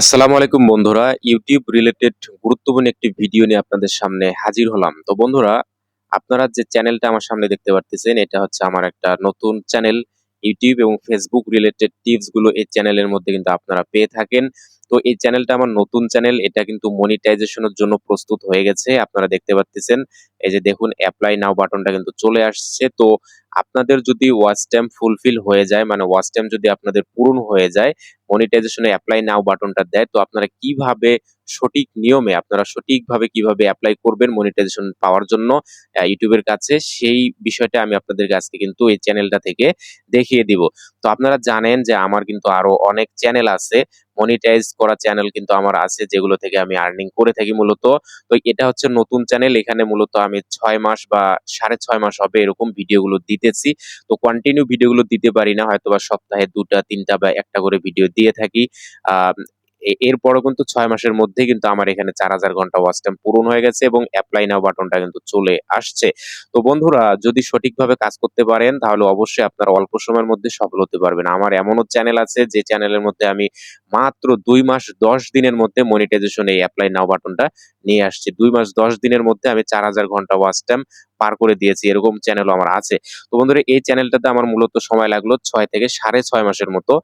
আসসালামু আলাইকুম বন্ধুরা ইউটিউব রিলেটেড গুরুত্বপূর্ণ একটি ভিডিও নিয়ে আপনাদের সামনে হাজির হলাম। তো বন্ধুরা, আপনারা যে চ্যানেলটা আমার সামনে দেখতে পারতেছেন, এটা হচ্ছে আমার একটা নতুন চ্যানেল ইউটিউব এবং ফেসবুক রিলেটেড টিপসগুলো এই চ্যানেলের মধ্যে কিন্তু আপনারা পেয়ে থাকেন। তো এই চ্যানেলটা আমার নতুন চ্যানেল এটা কিন্তু মনিটাইজেশনের জন্য প্রস্তুত হয়ে গেছে, আপনারা দেখতে পাচ্ছেন এই যে দেখুন অ্যাপ্লাই নাও বাটনটা কিন্তু চলে আসছে। তো আপনাদের যদি ওয়াচ টাইম ফুলফিল হয়ে যায় মানে ওয়াচ টাইম যদি আপনাদের পূরণ হয়ে যায় মনিটাইজেশনে অ্যাপ্লাই নাও বাটনটা দেয়, তো আপনারা কীভাবে সঠিক নিয়মে, আপনারা সঠিকভাবে কীভাবে অ্যাপ্লাই করবেন মনিটাইজেশন পাওয়ার জন্য ইউটিউবের কাছে, সেই বিষয়টা আমি আপনাদের কাছে কিন্তু এই চ্যানেলটা থেকে দেখিয়ে দিব। তো আপনারা জানেন যে আমার কিন্তু আরও অনেক চ্যানেল আছে মনিটাইজ করা চ্যানেল কিন্তু আমার আছে, যেগুলো থেকে আমি আর্নিং করে থাকি মূলত। তো এটা হচ্ছে নতুন চ্যানেল এখানে মূলত আমি ছয় মাস বা সাড়ে ছয় মাস হবে এরকম ভিডিওগুলো দিতেছি। তো কন্টিনিউ ভিডিওগুলো দিতে পারি না হয়তো বা সপ্তাহে দুটা, তিনটা বা একটা করে ভিডিও দিয়ে থাকি। এরপরও কিন্তু ছয় মাসের মধ্যে কিন্তু আমার এখানে চার হাজার ঘণ্টা ওয়াচ টাইম পূরণ হয়ে গেছে এবং অ্যাপ্লাই নাও বাটনটা কিন্তু চলে আসছে। তো বন্ধুরা, যদি সঠিকভাবে কাজ করতে পারেন, তাহলে অবশ্যই আপনারা অল্প সময়ের মধ্যে সফল হতে পারবেন। আমার এমনও চ্যানেল আছে, যে চ্যানেলের মধ্যে আমি মাত্র দুই মাস দশ দিনের মধ্যে মনিটাইজেশন এই অ্যাপ্লাই নাও বাটনটা নিয়ে আসছি। দুই মাস দশ দিনের মধ্যে আমি চার হাজার ঘণ্টা ওয়াচ টাইম পার করে দিয়েছি, এরকম চ্যানেলও আমার আছে। তো বন্ধুরা, এই চ্যানেলটাতে আমার মূলত সময় লাগল ছয় থেকে সাড়ে ছয় মাসের মতো।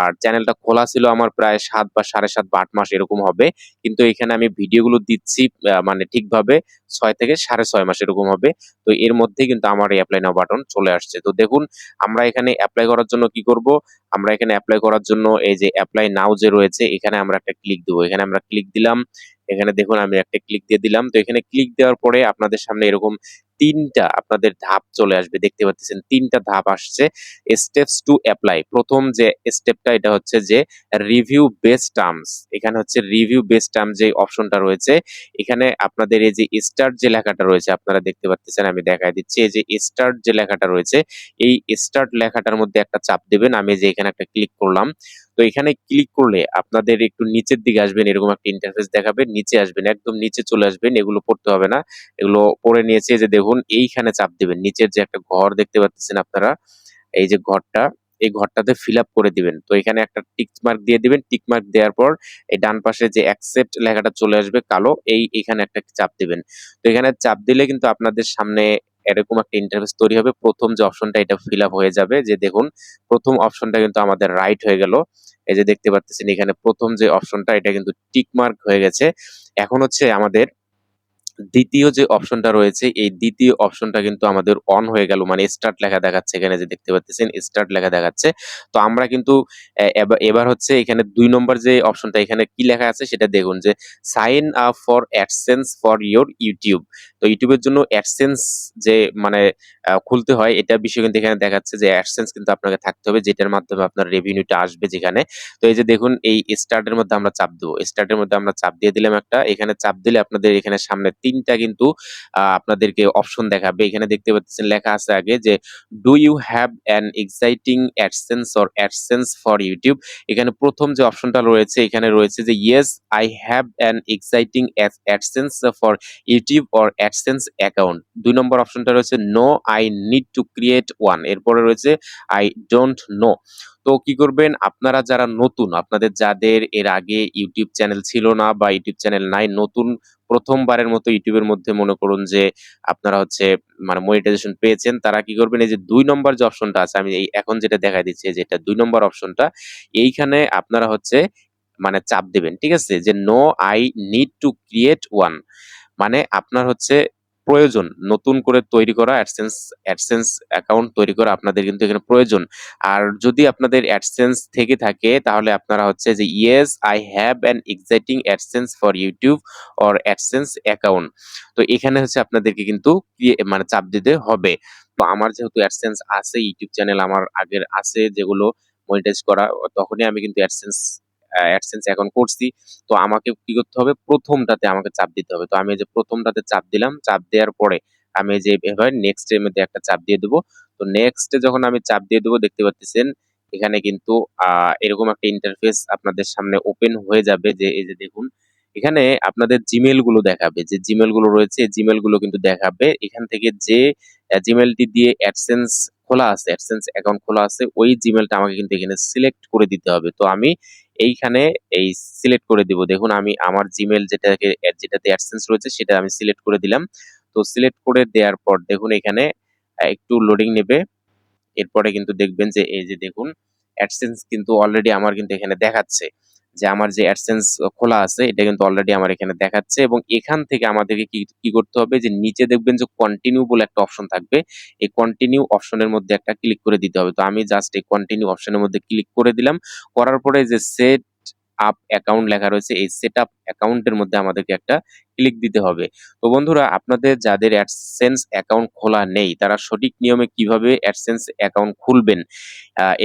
আর চ্যানেলটা খোলা ছিল আমার প্রায় সাত বা সাড়ে সাত বা আট মাস এরকম হবে। কিন্তু এখানে আমি ভিডিওগুলো দিচ্ছি মানে ঠিকভাবে ছয় থেকে সাড়ে ছয় মাস এরকম হবে। তো এর মধ্যে কিন্তু আমার এই অ্যাপ্লাই নাও বাটন চলে আসছে। তো দেখুন, আমরা এখানে অ্যাপ্লাই করার জন্য কি করব? আমরা এখানে অ্যাপ্লাই করার জন্য এই যে অ্যাপ্লাই নাও যে রয়েছে, এখানে আমরা একটা ক্লিক দেবো। এখানে আমরা ক্লিক দিলাম। এখানে দেখুন, আমি একটা ক্লিক দিয়ে দিলাম। তো এখানে ক্লিক দেওয়ার পরে আপনাদের সামনে এরকম তিনটা আপনাদের ধাপ চলে আসবে, দেখতে পাচ্ছেন তিনটা ধাপ আসছে স্টেপস টু অ্যাপ্লাই প্রথম যে স্টেপটা এটা হচ্ছে যে রিভিউ বেস টার্মস এখানে হচ্ছে রিভিউ বেস টার্ম যে অপশনটা রয়েছে, এখানে আপনাদের এই যে স্টার্ট যে লেখাটা রয়েছে, আপনারা দেখতে পাচ্ছেন, আমি দেখাই দিচ্ছি, এই যে স্টার্ট যে লেখাটা রয়েছে, এই স্টার্ট লেখাটার মধ্যে একটা চাপ দেবেন, আমি যে এখানে একটা ক্লিক করলাম। তো এখানে ক্লিক করলে আপনাদের একটু নিচের দিকে আসবেন, এরকম একটা ইন্টারফেস দেখাবে, নিচে আসবেন, একদম নিচে চলে আসবেন, এগুলো পড়তে হবে না, এগুলো পড়ে নিয়েছে যে দেখুন এইখানে চাপ দিবেন। নিচের যে একটা ঘর দেখতে পাচ্ছেন আপনারা, এই যে ঘরটা, এই ঘরটাতে ফিল করে দিবেন। তো এখানে একটা টিক মার্ক দিয়ে দিবেন। টিক মার্ক দেওয়ার পর এই ডান পাশে যে অ্যাকসেপ্ট লেখাটা চলে আসবে, কালো, এই এখানে একটা চাপ দিবেন। তো এখানে চাপ দিলে কিন্তু আপনাদের সামনে এরকম একটা ইন্টারফেস তৈরি হবে। প্রথম যে অপশনটা এটা ফিল হয়ে যাবে। যে দেখুন, প্রথম অপশনটা কিন্তু আমাদের রাইট হয়ে গেল। এই যে দেখতে পাচ্ছেন, এখানে প্রথম যে অপশনটা এটা কিন্তু টিক মার্ক হয়ে গেছে। এখন হচ্ছে আমাদের দ্বিতীয় যে অপশনটা রয়েছে, এই দ্বিতীয় অপশনটা কিন্তু আমাদের অন হয়ে গেল। মানে স্টার্ট লেখা দেখাচ্ছে এখানে যে দেখতে পাচ্ছেন স্টার্ট লেখা দেখাচ্ছে। তো আমরা কিন্তু এবার হচ্ছে এখানে দুই নম্বর যে অপশনটা এখানে কি লেখা আছে সেটা দেখুন যে sign up for AdSense for your YouTube তো ইউটিউবের জন্য অ্যাডসেন্স যে মানে খুলতে হয়, এটা বিষয় কিন্তু এখানে দেখাচ্ছে যে অ্যাডসেন্স কিন্তু আপনাকে থাকতে হবে, যেটার মাধ্যমে আপনার রেভিনিউটা আসবে যেখানে। তো এই যে দেখুন, এই স্টার্টের মধ্যে আমরা চাপ দেবো। স্টার্টের মধ্যে আমরা চাপ দিয়ে দিলাম একটা। এখানে চাপ দিলে আপনাদের এখানে সামনে তিনটা কিন্তু আপনাদেরকে অপশন দেখাবে। এখানে দেখতে পাচ্ছেন লেখা আছে আগে যে do you have an exciting AdSense or AdSense for YouTube এখানে প্রথম যে অপশনটা রয়েছে, এখানে রয়েছে যে yes I have an exciting AdSense for YouTube or AdSense account দুই নম্বর অপশনটা রয়েছে no I need to create one এরপরে রয়েছে আই ডোন্ট নো তো কি করবেন? আপনারা যারা নতুন, আপনাদের যাদের এর আগে ইউটিউব চ্যানেল ছিল না বা ইউটিউব চ্যানেল নাই, নতুন প্রথমবারের মতো ইউটিউবের মধ্যে মনে করুন যে আপনারা হচ্ছে মানে মনিটাইজেশন পেয়েছেন, তারা কি করবেন? এই যে দুই নম্বর যে অপশনটা আছে, আমি এই এখন যেটা দেখা দিচ্ছি যে এটা দুই নম্বর অপশনটা এইখানে আপনারা হচ্ছে মানে চাপ দেবেন, ঠিক আছে? যে no I need to create one মানে আপনার হচ্ছে প্রয়োজন। নতুন করে তৈরি করা অ্যাডসেন্স অ্যাডসেন্স অ্যাকাউন্ট তৈরি করা আপনাদের কিন্তু এখানে প্রয়োজন। আর যদি আপনাদের অ্যাডসেন্স থেকে থাকে, তাহলে আপনারা হচ্ছে যে yes I have an exciting AdSense for YouTube or AdSense account তো এখানে হচ্ছে আপনাদেরকে কিন্তু মানে চাপ দিতে হবে। তো আমার যেহেতু অ্যাডসেন্স আছে ইউটিউব চ্যানেল আমার আগের আছে যেগুলো মনিটাইজ করা, তখনই আমি কিন্তু অ্যাডসেন্স অ্যাডসেন্স এখন করছি। তো আমাকে কি করতে হবে? প্রথমটাতে আমাকে চাপ দিতে হবে। তো আমি যে প্রথমটাতে চাপ দিলাম, চাপ দেওয়ার পরে আমি যে এভাবে নেক্সট এর মধ্যে একটা চাপ দিয়ে দেবো। তো নেক্সটে যখন আমি চাপ দিয়ে দেবো, দেখতে পাচ্ছেন এখানে কিন্তু এরকম একটা ইন্টারফেস আপনাদের সামনে ওপেন হয়ে যাবে যে এই যে দেখুন, এখানে আপনাদের জিমেলগুলো দেখাবে। যে জিমেলগুলো রয়েছে জিমেলগুলো কিন্তু দেখাবে। এখান থেকে যে জিমেলটি দিয়ে অ্যাডসেন্স খোলা আছে অ্যাডসেন্স অ্যাকাউন্ট খোলা আছে, ওই জিমেলটা আমাকে কিন্তু এখানে সিলেক্ট করে দিতে হবে। তো আমি এইখানে এই সিলেক্ট করে দিব। দেখুন, আমি আমার জিমেল যেটাকে, যেটাতে অ্যাডসেন্স রয়েছে, সেটা আমি সিলেক্ট করে দিলাম। তো সিলেক্ট করে দেওয়ার পর দেখুন, এখানে একটু লোডিং নেবে। এরপরে কিন্তু দেখবেন যে, এই যে দেখুন অ্যাডসেন্স কিন্তু অলরেডি আমার কিন্তু এখানে দেখাচ্ছে। যে আমার যে অ্যাডসেন্স খোলা আছে, এটা কিন্তু অলরেডি আমার এখানে দেখাচ্ছে এবং এখান থেকে আমাদেরকে কি কি করতে হবে যে নিচে দেখবেন যে কন্টিনিউ বলে একটা অপশন থাকবে। এই কন্টিনিউ অপশনের মধ্যে একটা ক্লিক করে দিতে হবে। তো আমি জাস্ট এই কন্টিনিউ অপশনের মধ্যে ক্লিক করে দিলাম। করার পরে যে সেট আপ অ্যাকাউন্ট লেখা রয়েছে, এই সেট আপ অ্যাকাউন্টের মধ্যে আমাদেরকে একটা ক্লিক দিতে হবে। তো বন্ধুরা, আপনাদের যাদের অ্যাডসেন্স অ্যাকাউন্ট খোলা নেই, তারা সঠিক নিয়মে কীভাবে অ্যাডসেন্স অ্যাকাউন্ট খুলবেন?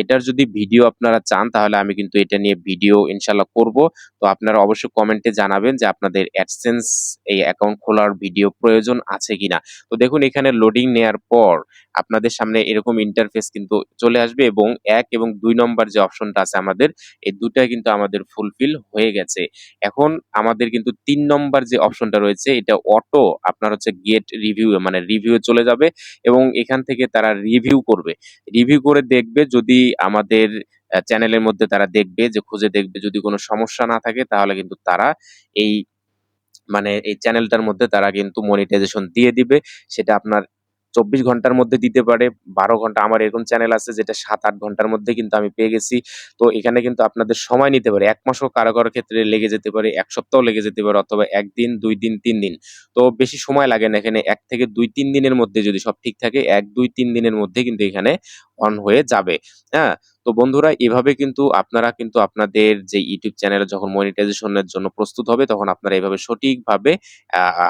এটার যদি ভিডিও আপনারা চান, তাহলে আমি কিন্তু এটা নিয়ে ভিডিও ইনশাল্লাহ করব। তো আপনারা অবশ্যই কমেন্টে জানাবেন যে আপনাদের অ্যাডসেন্স এই অ্যাকাউন্ট খোলার ভিডিও প্রয়োজন আছে কিনা। তো দেখুন, এখানে লোডিং নেয়ার পর আপনাদের সামনে এরকম ইন্টারফেস কিন্তু চলে আসবে এবং এক এবং দুই নম্বর যে অপশনটা আছে আমাদের, এই দুটাই কিন্তু আমাদের ফুলফিল হয়ে গেছে। এখন আমাদের কিন্তু তিন নম্বর যে অপশনটা রয়েছে, এটা অটো আপনার হচ্ছে গেট রিভিউ মানে রিভিউ চলে যাবে এবং এখান থেকে তারা রিভিউ করবে। রিভিউ করে দেখবে যদি আমাদের চ্যানেলের মধ্যে তারা দেখবে যে, খুঁজে দেখবে যদি কোনো সমস্যা না থাকে তাহলে কিন্তু তারা এই মানে এই চ্যানেলটার মধ্যে তারা কিন্তু মনিটাইজেশন দিয়ে দিবে। সেটা আপনার চব্বিশ ঘণ্টার মধ্যে দিতে পারে, বারো ঘণ্টা আমার এরকম চ্যানেল আছে যেটা সাত আট ঘণ্টার মধ্যে কিন্তু আমি পেয়ে গেছি। তো এখানে কিন্তু আপনাদের সময় নিতে পারে, এক মাসও কারও কারও ক্ষেত্রে লেগে যেতে পারে, এক সপ্তাহ লেগে যেতে পারে অথবা একদিন দুই দিন, তিন দিন। তো বেশি সময় লাগে না এখানে, এক থেকে দুই, তিন দিনের মধ্যে যদি সব ঠিক থাকে, এক, দুই, তিন দিনের মধ্যে কিন্তু এখানে অন হয়ে যাবে। হ্যাঁ? তো বন্ধুরা, এভাবে কিন্তু আপনারা কিন্তু আপনাদের যে ইউটিউব চ্যানেলে যখন মনিটাইজেশনের জন্য প্রস্তুত হবে, তখন আপনারা এভাবে সঠিকভাবে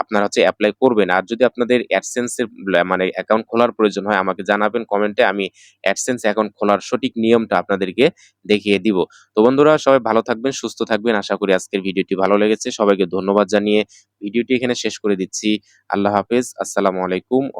আপনারা হচ্ছে অ্যাপ্লাই করবেন। আর যদি আপনাদের অ্যাডসেন্সের মানে অ্যাকাউন্ট খোলার প্রয়োজন হয়, আমাকে জানাবেন কমেন্টে আমি অ্যাডসেন্স অ্যাকাউন্ট খোলার সঠিক নিয়মটা আপনাদেরকে দেখিয়ে দিব। তো বন্ধুরা, সবাই ভালো থাকবেন, সুস্থ থাকবেন। আশা করি আজকের ভিডিওটি ভালো লেগেছে। সবাইকে ধন্যবাদ জানিয়ে ভিডিওটি এখানে শেষ করে দিচ্ছি। আল্লাহ হাফেজ। আসসালামু আলাইকুম ও